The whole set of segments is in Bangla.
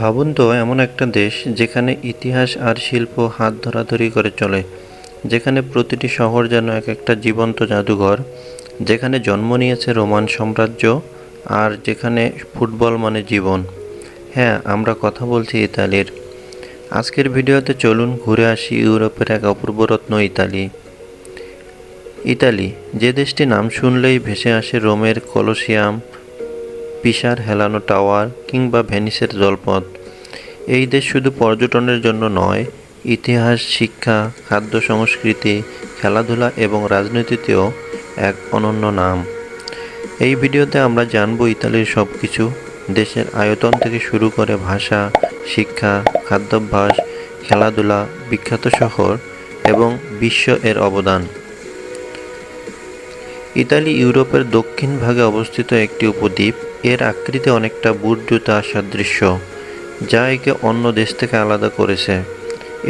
ভাবুন তো, এমন একটা দেশ যেখানে ইতিহাস আর শিল্প হাত ধরাধরি করে চলে, যেখানে প্রতিটি শহর যেন এক একটা জীবন্ত জাদুঘর, যেখানে জন্ম নিয়েছে রোমান সাম্রাজ্য আর যেখানে ফুটবল মানে জীবন। হ্যাঁ আমরা কথা বলছি ইতালির। আজকের ভিডিওতে চলুন ঘুরে আসি ইউরোপের এক অপূর্ব রত্ন ইতালি। ইতালি, যে দেশটি নাম শুনলেই ভেসে আসে রোমের কলোসিয়াম পিসার, হেলানো টাওয়ার কিংবা ভেনিসের জলপথ। এই দেশ শুধু পর্যটনের জন্য নয়, ইতিহাস, শিক্ষা, খাদ্য, সংস্কৃতি, খেলাধুলা এবং রাজনীতিতেও এক অনন্য নাম। এই ভিডিওতে আমরা জানব ইতালির সব কিছু দেশের আয়তন থেকে শুরু করে ভাষা, শিক্ষা, খাদ্যাভ্যাস, খেলাধুলা, বিখ্যাত শহর এবং বিশ্ব এর অবদান। ইতালি ইউরোপের দক্ষিণ ভাগে অবস্থিত একটি উপদ্বীপ, এর আকৃতি অনেকটা বুট জুতা সাদৃশ্য, যা একে অন্য দেশ থেকে আলাদা করেছে।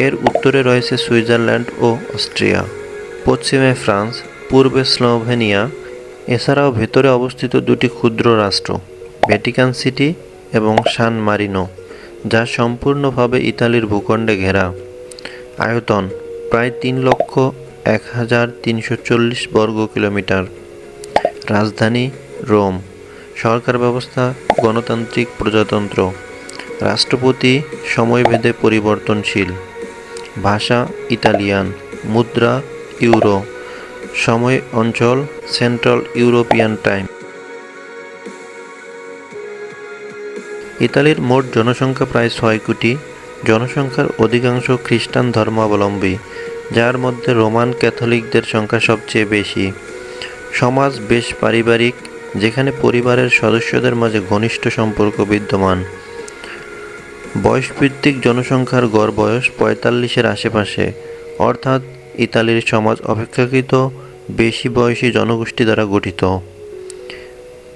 এর উত্তরে রয়েছে সুইজারল্যান্ড ও অস্ট্রিয়া, পশ্চিমে ফ্রান্স, পূর্বে স্লোভেনিয়া, এছাড়াও ভেতরে অবস্থিত দুটি ক্ষুদ্র রাষ্ট্র, ভ্যাটিকান সিটি এবং সান মারিনো, যা সম্পূর্ণভাবে ইতালির ভূখণ্ডে ঘেরা। আয়তন প্রায় তিন লক্ষ এক হাজার তিনশো চল্লিশ বর্গ কিলোমিটার। রাজধানী রোম। সরকার ব্যবস্থা, গণতান্ত্রিক প্রজাতন্ত্র। রাষ্ট্রপতি সময়ভেদে পরিবর্তনশীল। ভাষা, ইতালিয়ান। মুদ্রা, ইউরো। সময়, অঞ্চল, সেন্ট্রাল ইউরোপিয়ান টাইম। ইতালির মোট জনসংখ্যা প্রায় ছয় কোটি। জনসংখ্যার অধিকাংশ খ্রিস্টান ধর্মাবলম্বী, যার মধ্যে রোমান ক্যাথলিকদের সংখ্যা সবচেয়ে বেশি। সমাজ বেশ পারিবারিক, যেখানে পরিবারের সদস্যদের মাঝে ঘনিষ্ঠ সম্পর্ক বিদ্যমান। বয়সভিত্তিক জনসংখ্যার গড় বয়স পঁয়তাল্লিশের আশেপাশে। অর্থাৎ ইতালির সমাজ অপেক্ষাকৃত বেশি বয়সী জনগোষ্ঠী দ্বারা গঠিত।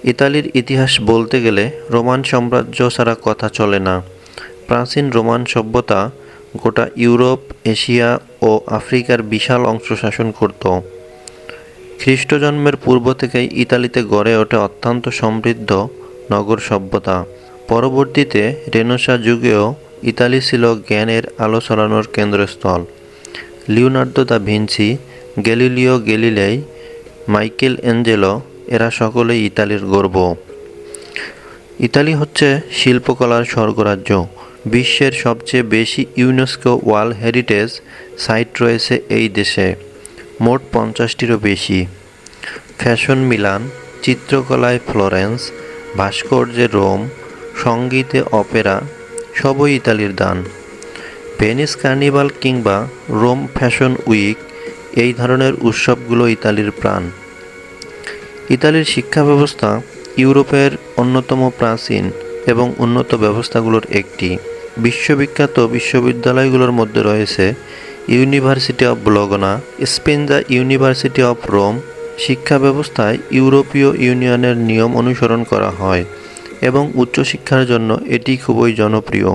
ইতালির ইতিহাস বলতে গেলে রোমান সাম্রাজ্য ছাড়া কথা চলে না। প্রাচীন রোমান সভ্যতা গোটা ইউরোপ, এশিয়া ও আফ্রিকার বিশাল অংশ শাসন করত। খ্রিস্ট জন্মের পূর্ব থেকেই ইতালিতে গড়ে ওঠে অত্যন্ত সমৃদ্ধ নগর সভ্যতা। পরবর্তীতে রেনেসাঁ যুগেও ইতালি ছিল জ্ঞানের আলো ছড়ানোর কেন্দ্রস্থল। Leonardo da Vinci Galileo Galilei, Michelangelo এরা সকলেই ইতালির গর্ব। ইতালি হচ্ছে শিল্পকলার স্বর্গরাজ্য। বিশ্বের সবচেয়ে বেশি ইউনেস্কো ওয়ার্ল্ড হেরিটেজ সাইট রয়েছে এই দেশে। মোট পঞ্চাশটিরও বেশি। ফ্যাশন মিলান, চিত্রকলায় ফ্লোরেন্স, ভাস্কর্যে রোম, সঙ্গীতে অপেরা, সবই ইতালির দান। ভেনিস কার্নিভাল কিংবা রোম ফ্যাশন উইক এই ধরনের উৎসবগুলো ইতালির প্রাণ। ইতালির শিক্ষা ব্যবস্থা ইউরোপের অন্যতম প্রাচীন এবং উন্নত ব্যবস্থাগুলোর একটি। বিশ্ববিখ্যাত বিশ্ববিদ্যালয়গুলোর মধ্যে রয়েছে university of Bologna Sapienza university of Rome শিক্ষা ব্যবস্থায় ইউরোপীয় ইউনিয়নের নিয়ম অনুসরণ করা হয় এবং উচ্চশিক্ষার জন্য এটি খুবই জনপ্রিয়।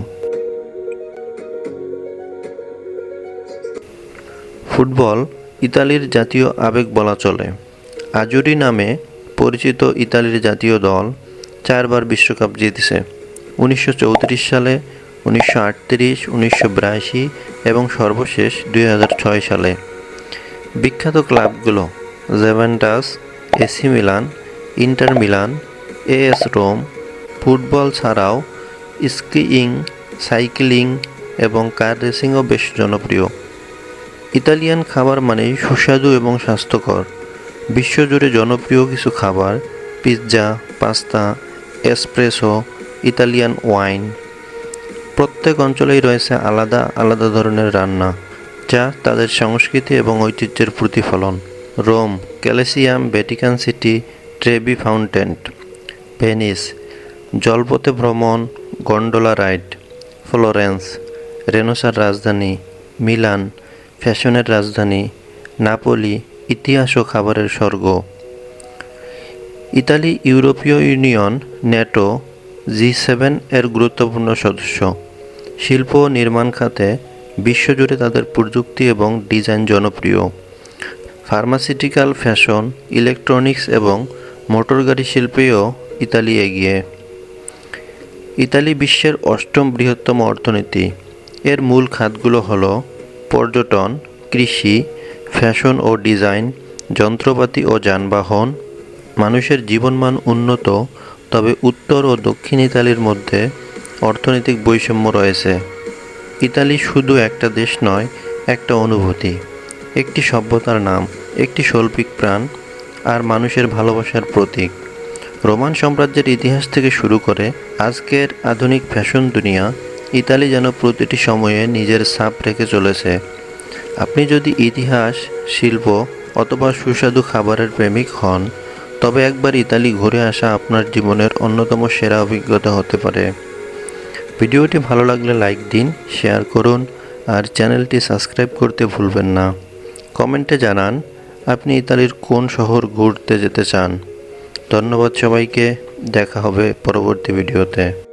ফুটবল ইতালির জাতীয় আবেগ বলা চলে। আজুরি নামে পরিচিত ইতালির জাতীয় দল চারবার বিশ্বকাপ জিতেছে। উনিশশো চৌত্রিশ সালে উনিশশো আটত্রিশ, উনিশশো বিরাশি এবং সর্বশেষ দুই হাজার ছয় সালে। বিখ্যাত ক্লাবগুলো Juventus, AC Milan, Inter Milan, AS Roma, football ছাড়াও স্কিইং, সাইক্লিং এবং কার রেসিংও বেশ জনপ্রিয়। ইতালিয়ান খাবার মানেই সুস্বাদু এবং স্বাস্থ্যকর। বিশ্বজুড়ে জনপ্রিয় কিছু খাবার, pizza, pasta, espresso, Italian wine. প্রত্যেক অঞ্চলেই রয়েছে আলাদা আলাদা ধরনের রান্না, যা তাদের সংস্কৃতি এবং ঐতিহ্যের প্রতিফলন। Rome, Colosseum, Vatican city, Trevi fountain Venice, জলপথে ভ্রমণ, গন্ডোলা রাইড, ফ্লোরেন্স, রেনোসার রাজধানী, মিলান, ফ্যাশনের রাজধানী, নাপোলি, ইতিহাস ও খাবারের স্বর্গ। ইতালি ইউরোপীয় ইউনিয়ন, ন্যাটো, জি সেভেন এর গুরুত্বপূর্ণ সদস্য। শিল্প ও নির্মাণ খাতে বিশ্বজুড়ে তাদের প্রযুক্তি এবং ডিজাইন জনপ্রিয়। ফার্মাসিউটিক্যাল ফ্যাশন, ইলেকট্রনিক্স এবং মোটরগাড়ি শিল্পেও ইতালি এগিয়ে। ইতালি বিশ্বের অষ্টম বৃহত্তম অর্থনীতি। এর মূল খাতগুলো হলো পর্যটন, কৃষি, ফ্যাশন ও ডিজাইন, যন্ত্রপাতি ও যানবাহন, মানুষের জীবনমান উন্নত, তবে উত্তর ও দক্ষিণ ইতালির মধ্যে অর্থনৈতিক বৈষম্য রয়েছে। ইতালি শুধু একটা দেশ নয়, একটা অনুভূতি। একটি সভ্যতার নাম, একটি শৈল্পিক প্রাণ, আর মানুষের ভালোবাসার প্রতীক। রোমান সাম্রাজ্যের ইতিহাস থেকে শুরু করে আজকের আধুনিক ফ্যাশন দুনিয়া, ইতালি যেন প্রতিটি সময়ে নিজের ছাপ রেখে চলেছে। আপনি যদি ইতিহাস, শিল্প অথবা সুস্বাদু খাবারের প্রেমিক হন, তবে একবার ইতালি ঘুরে আসা আপনার জীবনের অন্যতম সেরা অভিজ্ঞতা হতে পারে। ভিডিওটি ভালো লাগলে লাইক দিন, শেয়ার করুন, আর চ্যানেলটি সাবস্ক্রাইব করতে ভুলবেন না। কমেন্টে জানান, আপনি ইতালির কোন শহর ঘুরতে যেতে চান। ধন্যবাদ সবাইকে, দেখা হবে পরবর্তী ভিডিওতে।